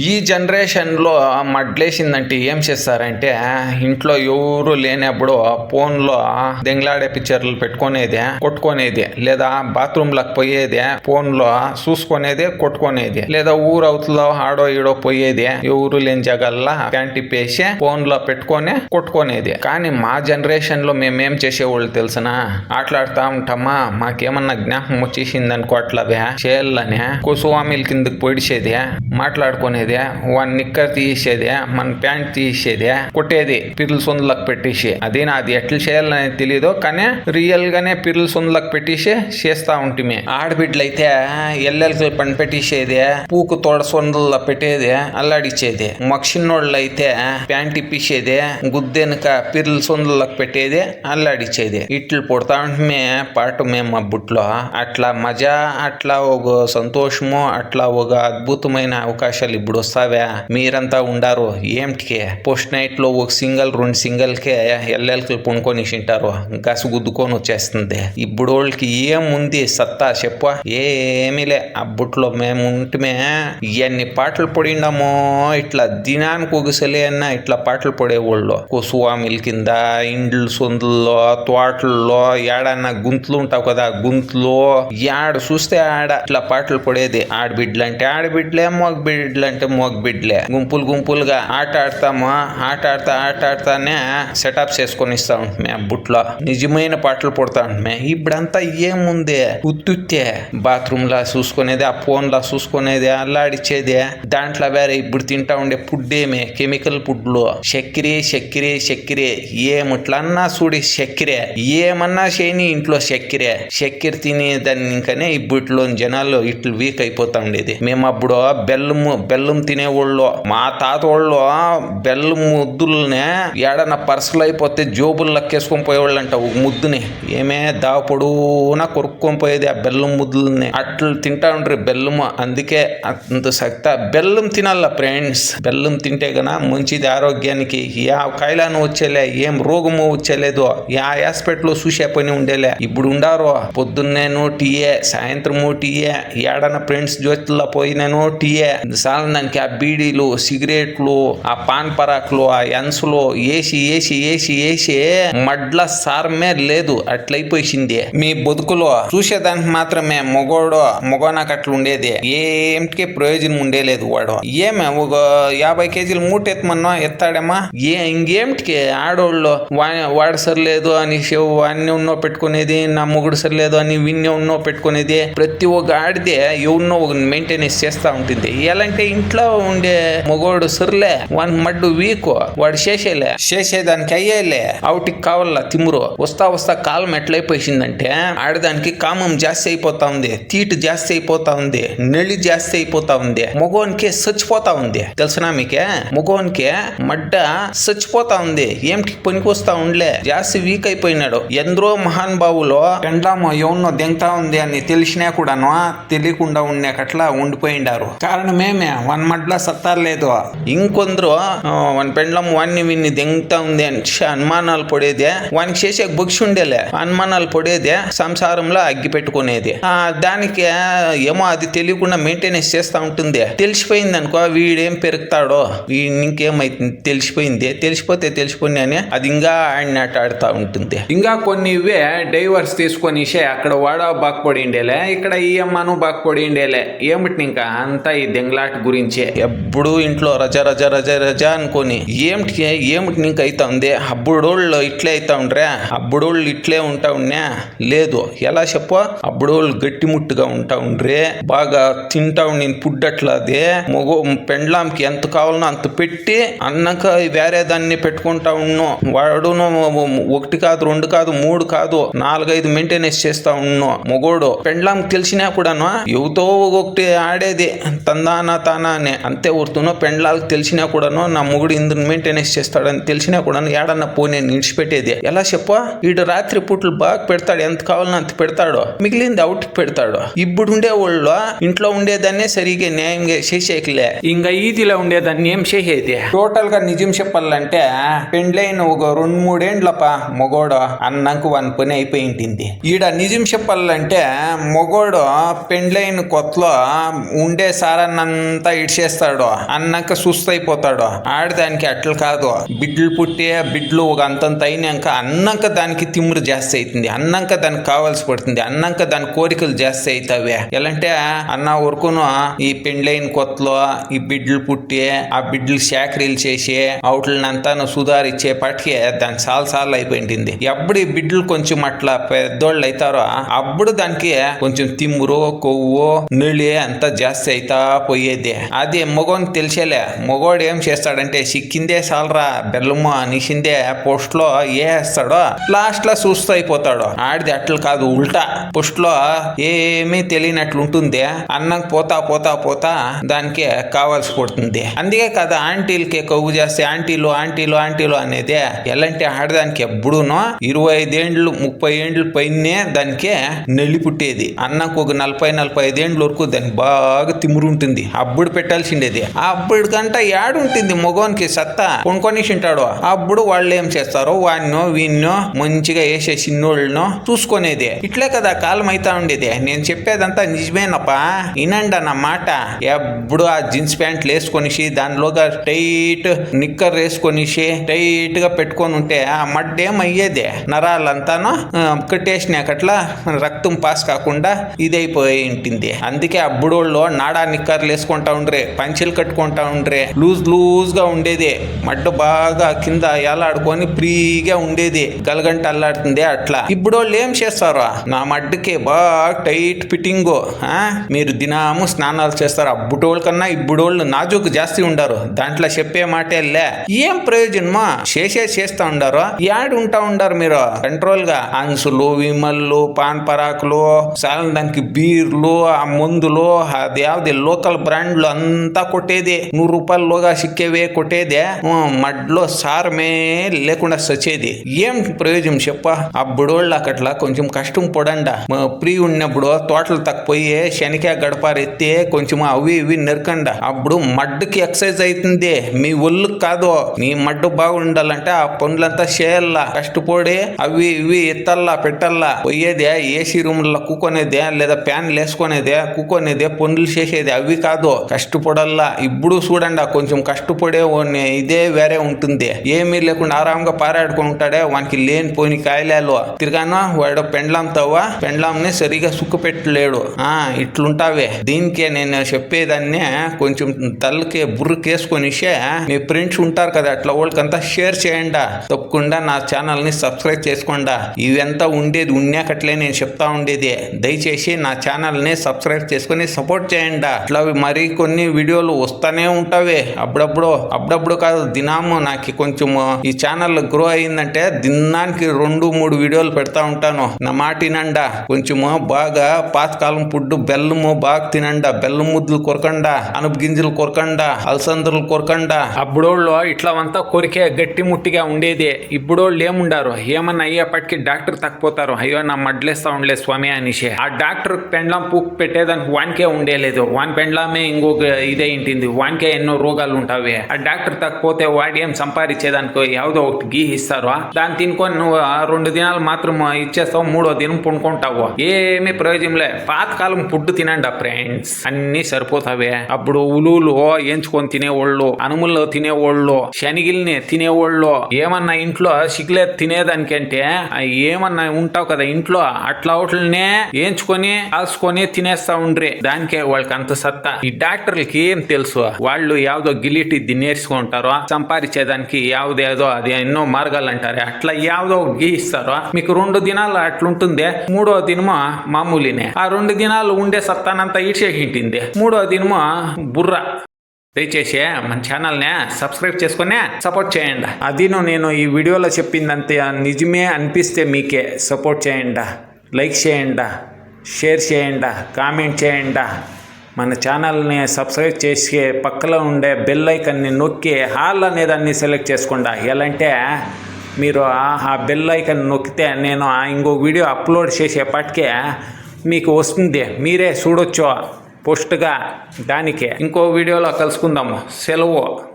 ఈ జనరేషన్లో మడ్లేసిందంటే ఏం చేస్తారంటే ఇంట్లో ఎవరు లేనప్పుడు ఫోన్లో దెంగలాడే పిక్చర్లు పెట్టుకునేది కొట్టుకునేది లేదా బాత్రూంలకు పోయేది ఫోన్లో చూసుకునేది కొట్టుకునేది లేదా ఊరు అవుతుందో ఆడో ఈడో పోయేది ఎవరు లేని జగల్లా ప్యాంట్ ఇప్పేసి ఫోన్లో పెట్టుకొని కొట్టుకునేది. కానీ మా జనరేషన్లో మేమేం చేసేవాళ్ళు తెలుసనా? ఆటలాడుతా ఉంటామా? మాకేమన్నా జ్ఞాపకం వచ్చేసింది అనుకో అట్లా చేయాలని కుసువామిల కిందకి పొడిచేది మాట్లాడుకునేది. వన్ నిక్కర్ తీసేది మన ప్యాంట్ తీసేది కొట్టేది పిర్ల సొందులకు పెట్టేసి. అది నాది ఎట్లా చేయాలని తెలియదు కానీ రియల్ గానే పిర్ల సొందులకు పెట్టేసి చేస్తా ఉంటిమి. ఆడబిడ్డలైతే ఎల్లెలకి పని పెట్టేసేది పూకు తోడ సొందుల్లో పెట్టేది అల్లాడిచ్చేది. మక్షిన్నోళ్ళు అయితే ప్యాంట్ ఇప్పించేది గుద్దెనక పిర్ల సొందులకు పెట్టేది అల్లాడిచ్చేది. ఇట్లు పుడతా ఉంటే పాటు మేము మా బుట్లో. అట్లా మజా అట్లా ఒక సంతోషము అట్లా ఒక అద్భుతమైన అవకాశాలు ఇప్పుడు ఇప్పుడు వస్తావా మీరంతా ఉండారు. ఏమిటికి పోస్ట్ నైట్లో ఒక సింగల్ రెండు సింగల్ కే ఎల్లెలకి పుణుకొని తింటారు గసు గుద్దుకొని వచ్చేస్తుంది. ఇప్పుడు వాళ్ళకి ఏముంది సత్తా చెప్ప. ఏమీలే? ఆ బుట్లో మేము ఉంటమే ఎన్ని పాటలు పొడిండామో ఇట్లా దినానికి ఒకసలే అన్న ఇట్లా పాటలు పడేవాళ్ళు. కుసువామిల కింద ఇండ్లు సొందుల్లో తోటల్లో ఏడన్నా గుంతులు ఉంటావు కదా గుంతులో. యాడ చూస్తే ఆడ ఇట్లా పాటలు పడేది. ఆడబిడ్డలు అంటే ఆడబిడ్డలే మగ బిడ్డలు అంటే అంటే మోగ బిడ్లే గుంపులు గుంపులుగా ఆట ఆడతాము ఆట ఆడతా ఆట ఆడతానే సెటప్ చేసుకొని ఇస్తా ఉంటున్నా ఆ బుట్లో నిజమైన పాటలు పుడతా ఉంటున్నా ఇప్పుడంతా ఏముంది ఉత్తుత్తే బాత్రూమ్ లా చూసుకునేది ఆ ఫోన్ లా చూసుకునేది అల్లాడిచ్చేది దాంట్లో వేరే ఇప్పుడు తింటా ఉండే ఫుడ్ ఏమి కెమికల్ ఫుడ్లు చక్కెరే చక్కెరే చక్కెరే ఏమిట్లన్నా చూడి చక్కెరే ఏమన్నా చేయని ఇంట్లో చక్కెరే చక్కెర తినే దాన్ని ఇంకనే ఇప్పట్లో జనాలు ఇట్లు వీక్ అయిపోతా ఉండేది మేము అప్పుడు బెల్లము బెల్లం తినేవాళ్ళు మా తాత వాళ్ళు బెల్లం ముద్దులనే ఏడన్నా పర్సలు అయిపోతే జోబులు లక్కేసుకొని పోయేవాళ్ళు అంట ఒక ముద్దుని. ఏమే దావ కొరుక్కొని పోయేది ఆ బెల్లం ముద్దుల్ని. అట్లు తింటా ఉండ్రి బెల్లము. అందుకే అంత శక్త బెల్లం తినాల ఫ్రెండ్స్. బెల్లం తింటే గన మంచిది ఆరోగ్యానికి. యా కైలాను వచ్చేలే ఏం రోగము వచ్చేలేదు. యా హాస్పిటల్లో చూసే పని ఉండేలే. ఇప్పుడు ఉండారు? పొద్దున్నేను టీయే సాయంత్రము టీయే ఏడన ఫ్రెండ్స్ జ్యోతిలో పోయినాను టీయే దానికి ఆ బీడీలు సిగరెట్లు ఆ పాన్ పరాకులు ఆ ఎన్సులు ఏసి ఏసి ఏసి ఏసి మడ్ల సారమే లేదు. అట్లయిపోయింది మీ బతుకులో చూసేదానికి మాత్రమే మొగోడు మొగోనాకు అట్లా ఉండేది. ఏంటికి ప్రయోజనం ఉండేలేదు వాడు. ఏమే ఒక యాభై కేజీలు మూట ఎత్తమన్నా ఎత్తాడేమా? ఏ ఇంకేమిటికి? ఆడోళ్ళు వాడు సరిలేదు అని వాడిని ఉన్నో పెట్టుకునేది నా మొగుడు సరిలేదు అని విన్ని ఉన్నో పెట్టుకునేది. ప్రతి ఒక్క ఆడితే ఎవన్నో ఒక మెయింటెనెన్స్ చేస్తా ఉంటుంది. ఎలాంటి ఇంట్లో ఉండే మగోడు సర్లే వాని మడ్డు వీక్ వాడు చేసేలే చేసేదానికి అయ్యేలే అవుటికి కావాల తిమ్మురు వస్తా వస్తా కాలం ఎట్లయిపోయిందంటే ఆడదానికి కామం జాస్తి అయిపోతా ఉంది తీటు జాస్తి అయిపోతా ఉంది నెలి జాస్తి అయిపోతా ఉంది మగోనికి చచ్చిపోతా ఉంది. తెలుసునా మీకే? మగోనికి మడ్డ చచ్చిపోతా ఉంది ఏమిటి పనికి వస్తా ఉండలే? జాస్తి వీక్ అయిపోయినాడు. ఎందరో మహానుభావులు పెండ్లాము ఎవరినో దెంగతా ఉంది అని తెలిసినా కూడాను తెలియకుండా ఉండేకట్లా ఉండిపోయిండారు. కారణమేమే? వన్ మడ్ల సత్తారలేదు ఇంకొందరు వన్ పెండ్లం వాన్ని విన్ని దెంగుతా ఉంది అని అనుమానాలు పడేదే. వానికి చేసే బుక్స్ ఉండేలే. అనుమానాలు పడేదే సంసారంలో అగ్గి పెట్టుకునేది. ఆ, దానికి ఏమో అది తెలియకుండా మెయింటెనెన్స్ చేస్తూ ఉంటుంది. తెలిసిపోయింది అనుకో వీడేం పెరుగుతాడో వీడి ఇంకేమైతుంది? తెలిసిపోయింది. తెలిసిపోతే తెలిసిపోయింది అని అది ఇంకా ఆడినట్టు ఆడుతూ ఉంటుంది. ఇంకా కొన్ని ఇవే డైవర్స్ తీసుకొనిసే అక్కడ వాడ బాగుపడిండేలే ఇక్కడ ఈ అమ్మను బాగుపడిండేలే ఏమిటి ఇంకా అంతా ఈ దెంగలాట గురించి? ఎప్పుడు ఇంట్లో రజ రజ రజ రజ అనుకొని ఏమిటి ఏమిటి నీకు అవుతా ఉంది? అబ్బుడోళ్ళు ఇట్లే అవుతా ఉండ్రా? అబ్బుడోళ్ళు ఇట్లే ఉంటా ఉన్నా లేదు. ఎలా చెప్పు? అబ్బుడోళ్ళు గట్టిముట్టుగా ఉంటా ఉండ్రే? బాగా తింటా ఉండి ఫుడ్ అట్లా పెండ్లాంకి ఎంత కావాలనో అంత పెట్టి అన్నాక వేరే దాన్ని పెట్టుకుంటా ఉన్నో. వాడును ఒకటి కాదు రెండు కాదు మూడు కాదు నాలుగైదు మెయింటెనెన్స్ చేస్తా ఉన్నో. మొగోడు పెండ్లాంకి తెలిసినా కూడాను యువతో ఒకటి ఆడేది. తందానా తానా అంతే ఊరుతునో పెండ్లాలకు తెలిసినా కూడాను నా మొగుడు ఇందుని మెయింటెనెన్స్ చేస్తాడని తెలిసినా కూడాను ఏడన్నా పోనీ నిడిచిపెట్టేది ఎలా చెప్పు? వీడు రాత్రి పూటలు బాగా పెడతాడు ఎంత కావాలన్నా అంత పెడతాడు. మిగిలింది అవుట్ పెడతాడు. ఇప్పుడు ఉండే వాళ్ళు ఇంట్లో ఉండేదాన్నే సరిగా న్యాయంగా చేసేయకలే. ఇంకా ఈదిలో ఉండేదాన్ని ఏం చేసేది? టోటల్గా నిజం చెప్పాలంటే పెండ్లైన ఒక రెండు మూడేండ్లప మొగోడు అన్నాక వన్ పని అయిపోయింది ఈడ నిజం చెప్పాలంటే మొగోడు పెండ్లైన కొత్తలో ఉండే సారన్నంతా ఇడిచేస్తాడు అన్నాక సుస్థ అయిపోతాడు ఆడదానికి అట్లా కాదు. బిడ్లు పుట్టే బిడ్లు ఒక అంతంత అయినాక అన్నాక దానికి తిమ్మురు జాస్తి అవుతుంది అన్నాక దానికి కావాల్సి పడుతుంది. అన్నాక దాని కోరికలు జాస్తి అవుతావే ఎలాంటే అన్న వరకును ఈ పెండ్లైన కొత్తలో ఈ బిడ్లు పుట్టి ఆ బిడ్లు శాఖరీలు చేసి అవుట్లనంతా సుధారిచ్చే పాటికి దాని చాలా సార్లు అయిపోయింది ఎప్పుడు ఈ బిడ్లు కొంచెం అట్లా పెద్దోళ్ళు అవుతారో అప్పుడు దానికి కొంచెం తిమ్మురు కొవ్వు నీళ్ళు అంతా జాస్తి అవుతా పోయేది. అది మగోని తెలిసేలే. మగోడు ఏం చేస్తాడంటే సిక్కిందే సాలరా బెల్లము అనిసిందే పోస్ట్లో వేస్తాడో లాస్ట్లో చూస్తూ అయిపోతాడు. ఆడిది అట్లు కాదు ఉల్టా. పోస్ట్లో ఏమీ తెలియనట్లు ఉంటుంది అన్నం పోతా పోతా పోతా దానికి కావాల్సి పడుతుంది. అందుకే కదా ఆంటీలకి కొవ్వు చేస్తే ఆంటీలు ఆంటీలు ఆంటీలు అనేది. ఎలాంటి ఆడదానికి ఎప్పుడూనో ఇరవై ఐదేండ్లు ముప్పై ఏండ్లు పైనే దానికి నెల్లి పుట్టేది. అన్నకు ఒక నలభై నలభై ఐదేండ్ల వరకు దానికి బాగా తిమ్మురు ఉంటుంది అప్పుడు పెట్టాల్సిండేది. అప్పుడు కంట యాడుంటుంది మగోనికి సత్తా. కొనుక్కొని తింటాడు. అప్పుడు వాళ్ళు ఏం చేస్తారో వాడినో వీన్నో మంచిగా వేసే చిన్నోళ్ళనో చూసుకునేది. ఇట్లే కదా కాలం అయితా ఉండేది. నేను చెప్పేదంతా నిజమేనప్పా. వినండి అన్న మాట. ఎప్పుడు ఆ జీన్స్ ప్యాంట్లు వేసుకొనిసి దానిలోగా టైట్ నిక్కర్ వేసుకొనిసి టైట్గా పెట్టుకొని ఉంటే ఆ మడ్డేం అయ్యేది. నరాలంతాను కట్టేసినాకట్లా రక్తం పాస్ కాకుండా ఇదైపోయి ఉంటుంది. అందుకే బుడోళ్ళు నాడా నిక్కర్లు వేసుకుంటా ఉండ్రే పంచెలు కట్టుకుంటా ఉండ్రే. లూజ్ లూజ్గా ఉండేది. మడ్డ బాగా కింద ఎలాడుకొని ఫ్రీగా ఉండేది. గలగంట అల్లాడుతుంది అట్లా. ఇప్పుడు వాళ్ళు ఏం చేస్తారు? నా మడ్డకి బాగా టైట్ ఫిట్టింగ్. మీరు దినాము స్నానాలు చేస్తారు. అబ్బుటోళ్ళ కన్నా ఇబ్బుడోళ్ళు నాజుకు జాస్తి ఉండరు. దాంట్లో చెప్పే మాటే లే. ఏం ప్రయోజనమా చేసే చేస్తా ఉండారు? యాడ్ ఉంటా ఉండారు మీరు. కంట్రోల్గా అన్సులు విమల్లు పాన్ పరాకులు చాలా దానికి బీర్లు ఆ మందులు అది యావది లోకల్ బ్రాండ్లు అంతా కొట్టేది. నూరు రూపాయల్లోగా సిక్కేవే కొట్టేదే. మడ్లో సారమే లేకుండా సచ్చేది ఏం ప్రయోజనం చెప్ప? ఆ బుడోళ్ళ అక్కట్లా కొంచెం కష్టం పడండ. ఫ్రీ ఉన్నప్పుడు తోటలు తక్కుపోయి శనికాయ గడపారు ఎత్తి కొంచెం అవి ఇవి నెరకండ. అప్పుడు మడ్డుకి ఎక్సర్సైజ్ అవుతుంది మీ ఒళ్ళు కాదు. మీ మడ్డు బాగుండాలంటే ఆ పనులంతా చేయాలా కష్టపడి అవి ఇవి ఎత్తల్లా పెట్టల్లా. పోయేదే ఏసీ రూమ్లో కూకొనేదే లేదా ఫ్యాన్లు వేసుకునేదే కూకొనేదే పనులు చేసేది. అవి కాదు. కష్టపడల్లా. ఇప్పుడు చూడండి కొంచెం కష్టపడే ఇదే వేరే ఉంటుంది. ఏమీ లేకుండా ఆరాంగా పారాడుకొని ఉంటాడే వానికి లేని పోని కాయలాలు. తిరగాను వాడు పెండ్లాంతావా పెండ్లాంని సరిగా సుక్కపెట్టలేడు ఆ ఇట్లుంటావే. దీనికే నేను చెప్పేదాన్ని కొంచెం తలకి బుర్రకేసుకొనిసే మీ ఫ్రెండ్స్ ఉంటారు కదా అట్లా వాళ్ళకంతా షేర్ చేయండి. తప్పకుండా నా ఛానల్ని సబ్స్క్రైబ్ చేసుకోండా. ఇవంతా ఉండేది ఉన్నాకట్లే నేను చెప్తా ఉండేది. దయచేసి నా ఛానల్ని సబ్స్క్రైబ్ చేసుకొని సపోర్ట్ చేయండి. అట్లా మరి కొన్ని వీడియోలు వస్తూనే ఉంటావే. అప్పుడప్పుడు అప్పుడప్పుడు కాదు దినాము నాకు కొంచెం ఈ ఛానల్ గ్రో అయిందంటే దినానికి రెండు మూడు వీడియోలు పెడతా ఉంటాను. నా మాట వినండా. కొంచెము బాగా పాతకాలం ఫుడ్ బెల్లము బాగా తినండా. బెల్లం ముద్దులు కొరకండా అనుపు గింజలు కొరకండా అలసందలు కొరకండా. అప్పుడోళ్ళు అంతా కొరికే గట్టి ముట్టిగా ఉండేది. ఇప్పుడోళ్ళు ఏముండారు? ఏమన్నా అయ్యేపటికి డాక్టర్ తక్కుపోతారు. అయ్యో నా మడ్లేస్తా ఉండలే స్వామి అనేసి. ఆ డాక్టర్ పెండ్లాం పూక్ పెట్టేదానికి వానికే ఉండేలేదు. వాని పెండ్లామే ఇంకొక ఇదే ఇంటింది. వానికే ఎన్నో రోగాలు ఉంటావి. ఆ డాక్టర్ తక్కపోతే వాడి ఏం సంపాదించేదానికి యావదో ఒకటి గీ ఇస్తారో. దాన్ని తినుకొని నువ్వు ఆ రెండు దినాలు మాత్రం ఇచ్చేస్తావు మూడో దినం పుణుకుంటావు. ఏమీ ప్రయోజనం లే. పాతకాలం ఫుడ్ తినండి ఫ్రెండ్స్. అన్ని సరిపోతావే. అప్పుడు ఉలువులు ఎంచుకొని తినేవాళ్ళు అనుముల్లో తినేవాళ్ళు శనిగిల్ని తినేవాళ్ళు. ఏమన్నా ఇంట్లో సిగ్లే తినేదానికంటే ఏమన్నా ఉంటావు కదా ఇంట్లో అట్లా వాటినే ఏంచుకొని కాల్చుకొని తినేస్తా ఉండ్రి. దానికే వాళ్ళకి అంత సత్తా. ఈ డాక్టర్ డాక్టర్లకి ఏం తెలుసు? వాళ్ళు యావదో గిలిటి నేర్చుకుంటారో సంపాదించేదానికి యావదేదో అది ఎన్నో మార్గాలు అంటారు. అట్లా యావదో గీయిస్తారో. మీకు రెండు దినాలు అట్లుంటుంది. మూడో దినమో మామూలినే. ఆ రెండు దినాలు ఉండే సత్తానంతా ఇడ్చేసింటుంది మూడో దినము బుర్ర. దయచేసి మన ఛానల్ని సబ్స్క్రైబ్ చేసుకుని సపోర్ట్ చేయండి. అదిను నేను ఈ వీడియోలో చెప్పిందంతే నిజమే అనిపిస్తే మీకే సపోర్ట్ చేయండి. లైక్ చేయండి. షేర్ చేయండి. కామెంట్ చేయండి. మన ఛానల్ని సబ్స్క్రైబ్ చేసి పక్కలో ఉండే బెల్ ఐకన్ని నొక్కి హాల్ అనే దాన్ని సెలెక్ట్ చేసుకోండి ఎలా అంటే మీరు ఆ- బెల్ ఐకన్ నొక్కితే నేను ఆ ఇంకో వీడియో అప్లోడ్ చేసేపాటికే మీకు వస్తుంది. మీరే చూడొచ్చు పోస్ట్గా దానికే. ఇంకో వీడియోలో కలుసుకుందాము. సెలవు.